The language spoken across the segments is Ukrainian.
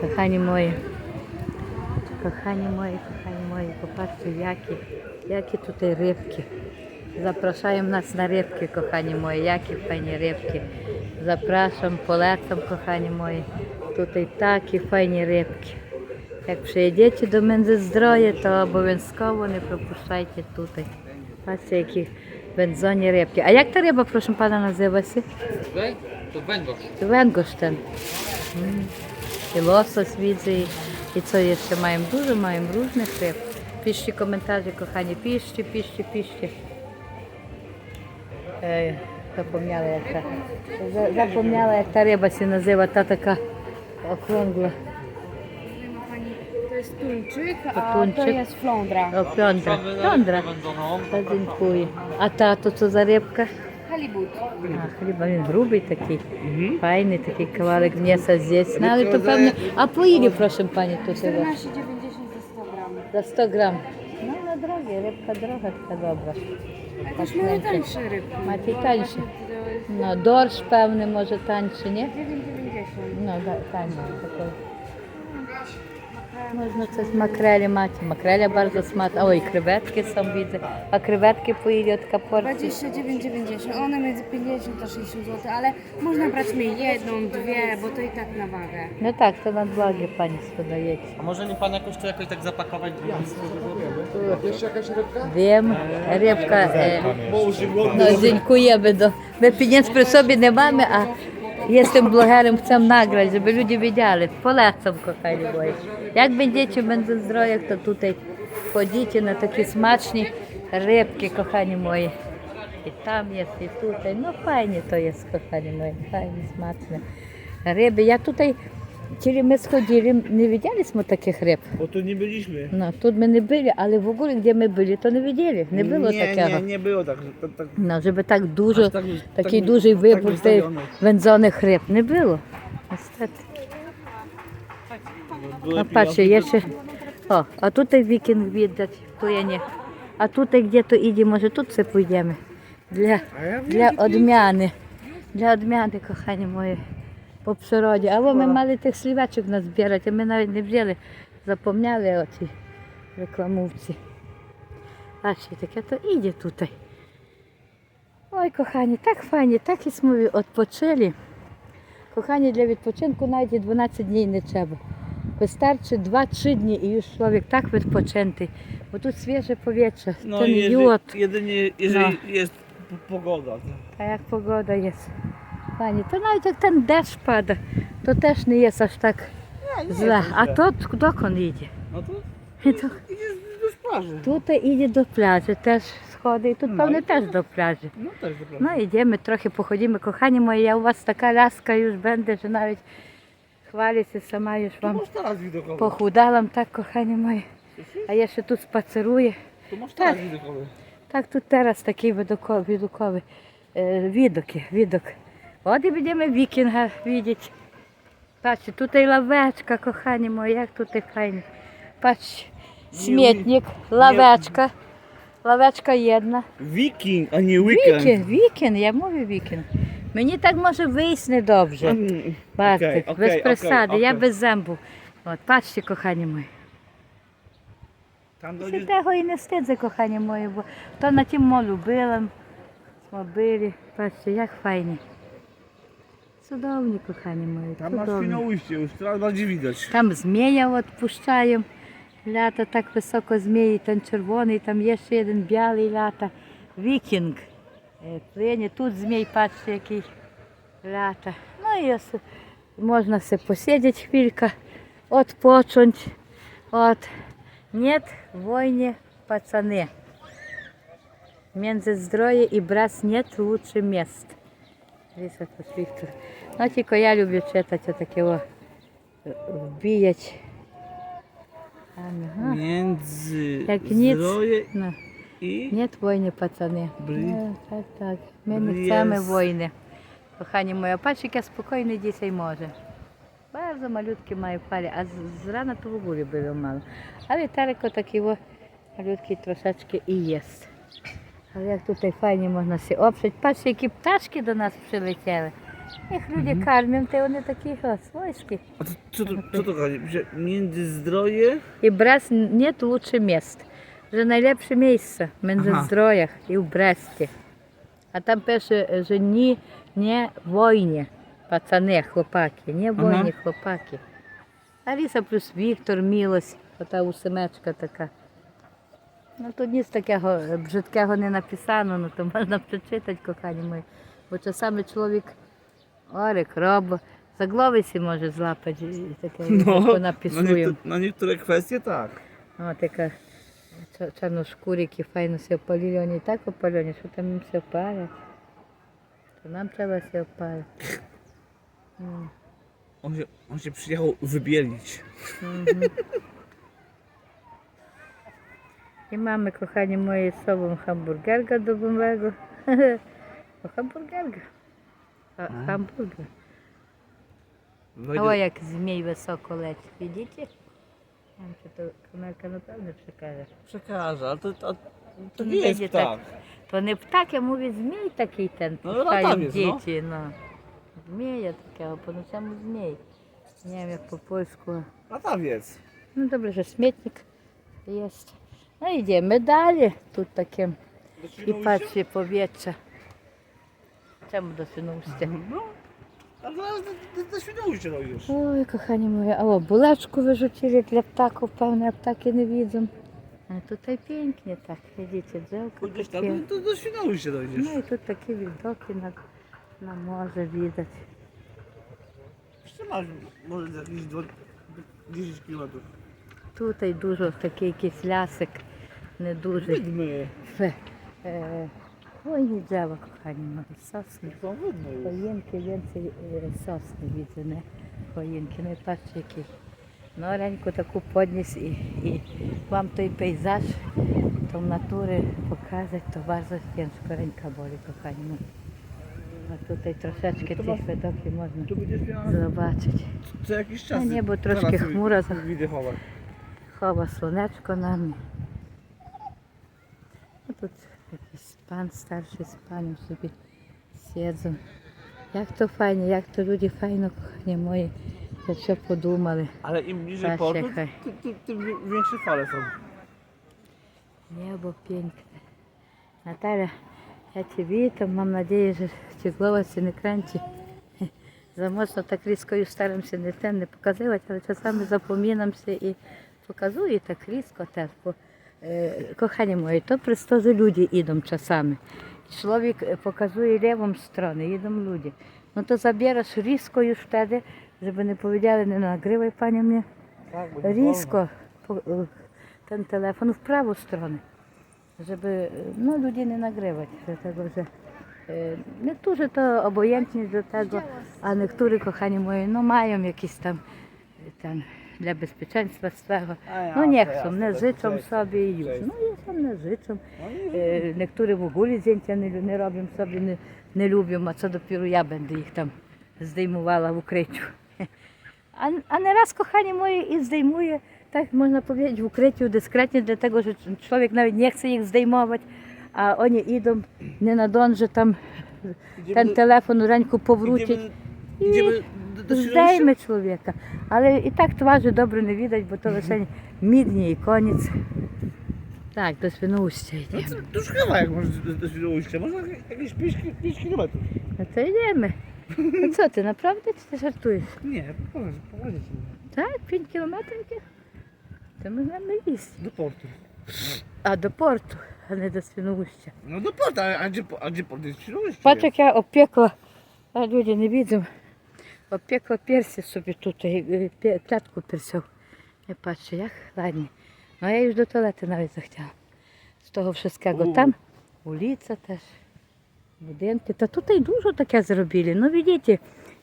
Кохані мої. Кохані мої, кохані мої, попасти які, які тут і рибки. Запрошаємо нас на рибки, кохані мої, які файні рибки. Запрошуємо, полетом, кохані мої. Тут і такі файні рибки. Як приїдете до Мензездроя, то обов'язково не пропускайте тут. Бачите, які бензоні рибки. А як та риба, прошу пана, називається? Węgorz. Венгоштен. І лосось відзи, і, це ще маємо дуже, маємо різних риб. Пишіть коментарі, кохані, пишіть, пишіть, пишіть. Е, запомняла, як та, за- запомняла, як та риба се назива, та така округла. Ma pani, to jest tuńczyk, To a tuńczyk. to jest flądra. О, пьондра. Пьондра. Wędzoną. Та дзінькує. А та, то це за рибка? Halibut. А, хліба він грубий такий, файний такий кавалик м'яса здесь. Ну, але то певно, а по ілі, прошу пані, тут його? 14,90 za 100 gram. За 100 грам. Ну, на дорогі, рибка дорога така добра. Ale też mamy tańsze rybki. Macie Bo tańsze. właśnie To jest Ну, дорж, певне, може танче, ні? 9,90. Ну, да, танче такий. Можна це з макрелі мати. Макреля bardzo смачна. Ой, креветки сам widzę. А креветки по ілі така порція? 29,90. One między 50 a 60 zł, ale można brać mniej jedną, dwie, bo to i tak na wagę. Ну так, то на благі пані сподається. A może nie pan jakoś to jakoś tak zapakować? Wiem, рибка е, ну, дзінькує до. Ми підніс при собі не маємо, а jestem блогером, żeby ludzie wiedzieli. Polecam, kochani moi. Jak będziecie w Międzyzdrojach, to tutaj chodzicie na takie smaczne rybki, kochani moi. I tam jest, i tutaj. No fajnie to jest, kochani moi, fajnie, smaczne ryby. Ja tutaj, czyli my schodzili, nie widzieliśmy takich ryb. Bo tu nie byliśmy. No, тут ми не були, але в ogóle, де ми були, то не виділи. Не було такого. Nie było tak. że- tak, tak Ну, щоб так дуже, Аж так- такий так- дуже так випуск тих вензоних риб. Не було. А patrzcie, є ще. О, а тут і вікінг віддать, то я не. А тут і де-то іде, може тут це пойдемо. Для, для одмяни. Для одмяни, кохані мої, по природі. А во ми мали тих слівечок назбирати, а ми навіть не взяли, запомняли оці рекламувці. А ще таке, то іде тут. Ой, кохані, так файні, так і ми відпочили. Кохані, для відпочинку навіть і 12 днів не треба. Вистачить 2-3 дні і чоловік так відпочинтий. Бо тут свіже повітря, No ten jod. jedynie jeżeli jest pogoda. Погода є. Пані, то навіть як там дощ падає, то теж не є аж так зле. А тут куди їде? No to І то- do plaży. Тут іде до пляжу, теж сходить, і тут, Ну, певне, і теж до пляжу. No też do plaży. Ну, йдемо трохи походимо. Кохані мої, я у вас така ляска już буде, що навіть хвалюся сама, Tu вам похудала, так, кохані мої. А я ще тут Tak. taras. Так, тут терас такий видоко- відоковий. Е, відоки, відок. От і будемо вікінга бачити. Бачите, тут і лавечка, кохані мої, як тут і файно. Бачите, смітник, лавечка. Лавечка єдна. Wiking, a nie weekend. Вікін, вікін, я мовлю вікін. Мені так може вийти недобре. Mm, Бачите, окей, без окей, присади, окей, я без зембу. От, бачите, кохані мої. Tam Це того і не стидze, кохані мої, бо то на тім молю била, ми били, бачите, як файні. Цудовні, кохані мої, tam masz цудовні. Świnoujście już, teraz bardziej widać. Там змія от пущаємо. Лята так високо змії, там червоний, там є ще один білий лята. Вікінг. Е, Плине, тут змій, бачите, який лята. Ну і ось можна все посидіти хвилька, відпочинути. От. Нет войне, пацаны. Międzyzdroje i brat нет лучше мест. Ліса по світу. Ну, тільки я люблю читати таке о, вбіять. Ага. Między Jak nic. zdroje Ну, i... нет війни, пацани. Ну, так, так. Ми не chcemy війни. Кохані мої, пачик я спокійний дітей може. Bardzo malutkie mają fale, a z, z rana to w ogóle było mało. Ale Tareko takiego malutki troszeczkę i jest. Ale jak tutaj fajnie można się oprzeć. Patrzcie, jakie ptaszki do nas przyleciały. Їх люди karmią, to вони такі о, свойські. A to, co, to, co to chodzi? Że Międzyzdroje? І Брест нет лучше міст. Вже найлепше місце в Мендездроях і в Бресті. А там пише, що ні, не війні, пацани, хлопаки, не Ага. війні, хлопаки. Аліса плюс Віктор, Мілось, ота усемечка така. Ну тут ніц такого е, бжиткого не написано, ну то можна прочитати, кохані мої. Бо часами чоловік орик, робо, загловисі може злапати, і таке, No, як na, написуємо. niektóre, na niektóre kwestie tak. О, така чор- чорношкурики файно все опалили, вони і так опалені, що там їм все опалять. То нам треба все опалити. М, On się, on się przyjechał wybielić. мгм. І мами, кохані мої, з собою хамбургерга дубового. О, хамбургерга. А, Хамбургер. Wejdę, О, як змій високо летить, видите? Там що то камерка напевно przekaże. przekażę, ale to, to, to Nie nie jest będzie ptak. То не птак, я mówię змій такий ten. Ну, пускають ротавець, ну. діти, ну. Змія таке, а по ночам змій. Не wiem jak po polsku. Latawiec. No dobrze, że śmietnik jest. No idziemy dalej. Tu takie i patrzcie powietrze. Do, do Świnoujścia dojdziesz. Ой, кохані мої, а о, булочку вирzucili для птахів, певне, а птахи не widzą. А тут і pięknie так, видите, Pójdziesz tam, таке. to do Świnoujścia dojdziesz. Ну і тут такі відоки на, на masz może za jakieś dwa- 10 km. Тут і дуже такий якийсь лясик, не дуже. Wydmy. Фе. Е, Хвойні дерева, кохані мої, сосни. Wydmy już. Хоїнки, więcej е, сосни widzę, не хоїнки. Ну і patrzcie який. Ну, таку подніс і, і вам той пейзаж, то в натурі показати, то bardzo ciężko ręka boli, kochani mої. А тут і трошечки ті masz- видоки можна. No nie, bo troszkę relacje chmura za- Widechowe. Хова сонечко нам. Тут якийсь пан старший з паном собі сіdzą. Як то файно, як то люди файно, кохані мої, за що подумали. Tym, tym, tym wie- większe fale są. Небо piękne. Наталя, я тебе вітам, mam nadzieję, że ci głowa się nie kręci. За різкою стараємося не те не показувати, але часами запомінамося і показую так різко теж. Е, кохані мої, то просто że люди czasami. Człowiek e, pokazuje lewą stronę, idą ludzie. No to zabierasz різко już wtedy, żeby nie powiedzieli, nie nagrywaj Pani mnie, Tak, bo nie різко по- е, ten telefon w prawą stronę, żeby e, no, ludzi nie nagrywać, dlatego że e, niektórzy to obojętni do tego, a niektórzy, kochani moi, no mają jakiś tam e, ten dla bezpieczeństwa swego, A no nie jasne, chcą, jasne, nie życzą bezpieczeństwo, sobie i już, no i są, nie życzą. E, Niektórzy w ogóle zdjęcia nie, nie robią sobie, nie, nie lubią, a co dopiero ja będę ich tam zdejmowała w ukryciu. A, a nieraz, kochani moi, i zdejmuję, tak można powiedzieć, w ukryciu dyskretnie, dlatego że człowiek nawet nie chce ich zdejmować, a oni idą, nie nadąży tam ten telefon ręku powrócić. Idziemy, idziemy i tak twarzy dobre nie widać, bo to właśnie midnie i koniec. Tak, do Świnoujścia No idziemy. to, to już kawałek może do, do Świnoujścia, może jakieś 5, 5 km. No to idziemy. No co ty, naprawdę czy ty żartujesz? Nie, powiedz, powiedz mi. Tak, 5 kilometrów idzie? To możemy iść. Do portu. A do portu, a nie do Świnoujścia. No do portu, a, a gdzie, po- a gdzie port jest Świnoujście? Patrz jak ja opiekła, a ludzie nie widzą, opiekła piersi sobie tutaj, y, pie- klatku piersią. Nie patrzcie, jak ładnie. No ja już do toalety nawet zachciałam. Z tego wszystkiego. U. Tam ulica też, budynki. To tutaj dużo takie zrobili. No widzicie,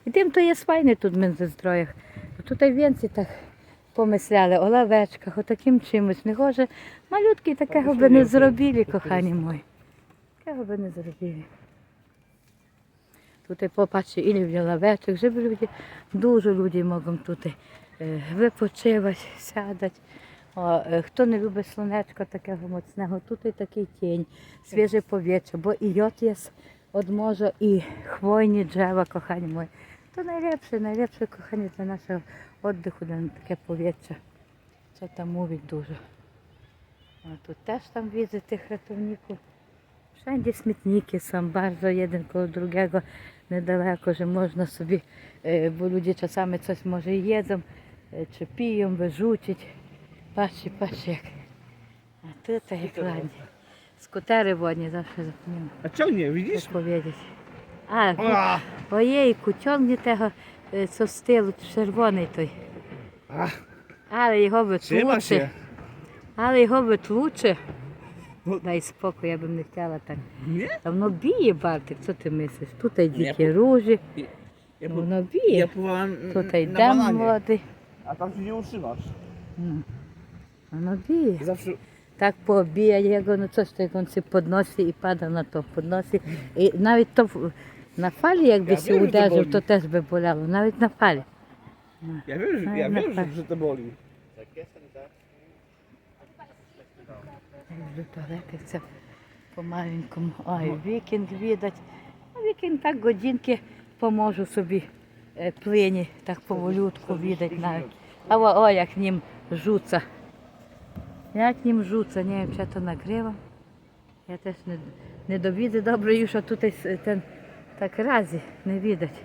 i tym to jest fajne tu w Międzyzdrojach. Bo tutaj więcej tak pomyśleli o laweczkach, o takim czymś. Nie że malutki takiego by nie zrobili, kochani moi. Takiego by ile będzie laweczek, żeby ludzie, dużo ludzi mogą tutaj e, wypoczywać, siadać. O, e, kto nie lubi słoneczka takiego mocnego, tutaj taki cień, świeże powietrze, bo i jod jest від моря і хвойні дерева, кохані мої. То найлепше, найлепше кохання для нашого віддиху, для таке повітря. Це там мовить дуже. А тут теж там widzę tych ratowników. Wszędzie śmietniki są bardzo jeden koło drugiego, e, czasami coś może i jedzą, e, czy piją, wyrzucić. Patrzcie, patrzcie jak. A tutaj jak ładnie. Skutery wodnie zawsze zapomniałam A ciągnie, widzisz? powiedzieć. A, A, ojejku, ciągnie tego, e, co z tyłu, czerwoний той. a, Ale його витлуче. Але його витлуче. Ну. Дай спокій, я би не хотіла так. Nie? Та воно б'є, Бартик, що ти мислиш? Тут і дикі по- ружі, Ja, po, воно ja б'є. pływałem Тут na йдемо bananie, води. a tam się nie utrzymasz. Ну, Воно б'є. Zawsze Так побіє його, ну coś так він це підносить і падає на то, підносить. І навіть то в- на фалі, якби Я си вірю, що удержав, болить. то теж би боляло, навіть на фалі. Ja wiem, że, No, ja no wiem, że, tak. że to boli. Вже далеко це по-маленькому. Ой, вікінг відать. Вікінг так годинки поможу собі е, плині, так поволютку відать навіть. А о, о, як ним жуться. Як ним жуться, не чи то нагрівам. Я теж не, не довіду добре, що тут е, ten, так разі не відать.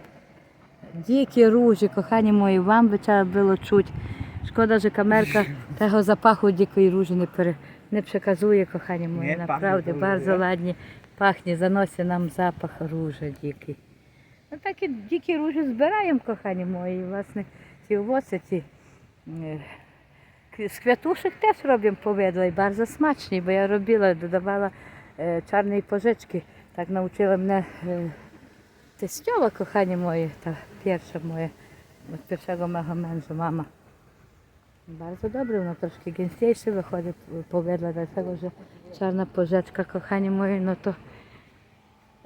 Дикі ружі, кохані мої, вам би треба було чути. Шкода, що камерка того запаху дикої ружі не, пере, не przekazuje, кохані мої. Nie, Naprawdę, bardzo ładnie pachnie, нам запах ружі дикий. Ну так і дикі ружі збираємо, кохані мої. І, власне, ці овоці, ці е, з квятушек теж робимо повидла і дуже смачні, бо я робила, додавала е, чорної пожички. Так навчила мене тестьова, кохані мої, та перша моя, від першого мого меншу мама. Bardzo dobre, воно трошки генстейше виходить повидла, dlatego, że czarna porzeczka, kochani moi, no to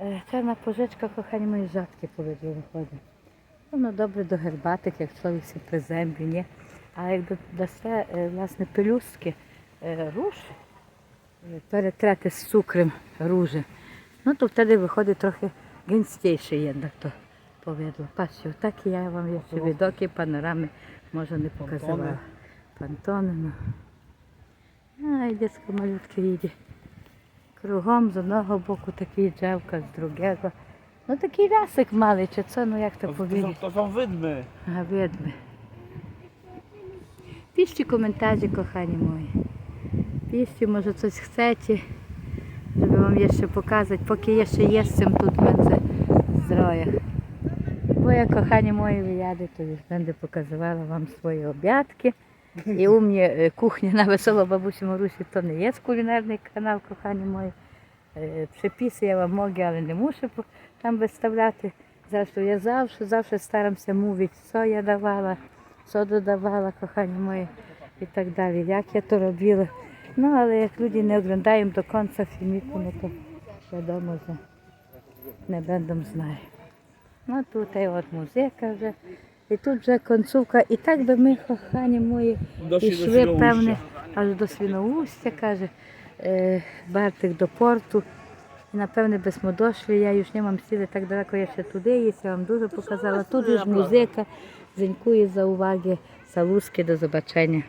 e, czarna porzeczka, kochani moi, rzadkie powidło wychodzi. Воно добре до гербатик, як чоловік си приземлі, ні? А як до- дасте е, власне пелюстки е, руж, е, перетрати з цукром ружі, ну то тоді виходить трохи генстейше jednak to повидло. Patrzcie, такі я вам ще відоки, панорами, може не показувала. Пантони, ну. Ай, дитсько малютке їде. Кругом з одного боку такі дrzewka, з другого. Ну такий лясик малий, чи це, ну як то To, to, powiedzieć. są, to. А видно. Пишіть коментарі, кохані мої. Пишіть, може щось хочете, щоб вам ще показати, поки я ще є з цим тут мене здоров'я. Бо я, кохані мої, вияди, то będę показувала вам свої обядки. І у мене е, кухня на весело бабусі Марусі, то не є кулінарний канал, кохані мої. Е, Приписи я вам можу, але не мушу там виставляти. Зрештою, я завжди, завжди старамся мовити, що я давала, що додавала, кохані мої, і так далі. Як я то робила. Ну, але як люди не оглядаємо до кінця фільміку, ну то відомо, що не бендом знає. Ну тут і от музика вже. І тут вже концовка. І так би ми, кохані мої, Świnoujścia. певне, аж до Свіноустя, каже, е, Бартик до порту. І, напевне, без ми дошли, я ж не mam сіли так далеко, я ще туди є, я вам дуже показала. Тут ж музика. зенькує за уваги, салузки, до побачення.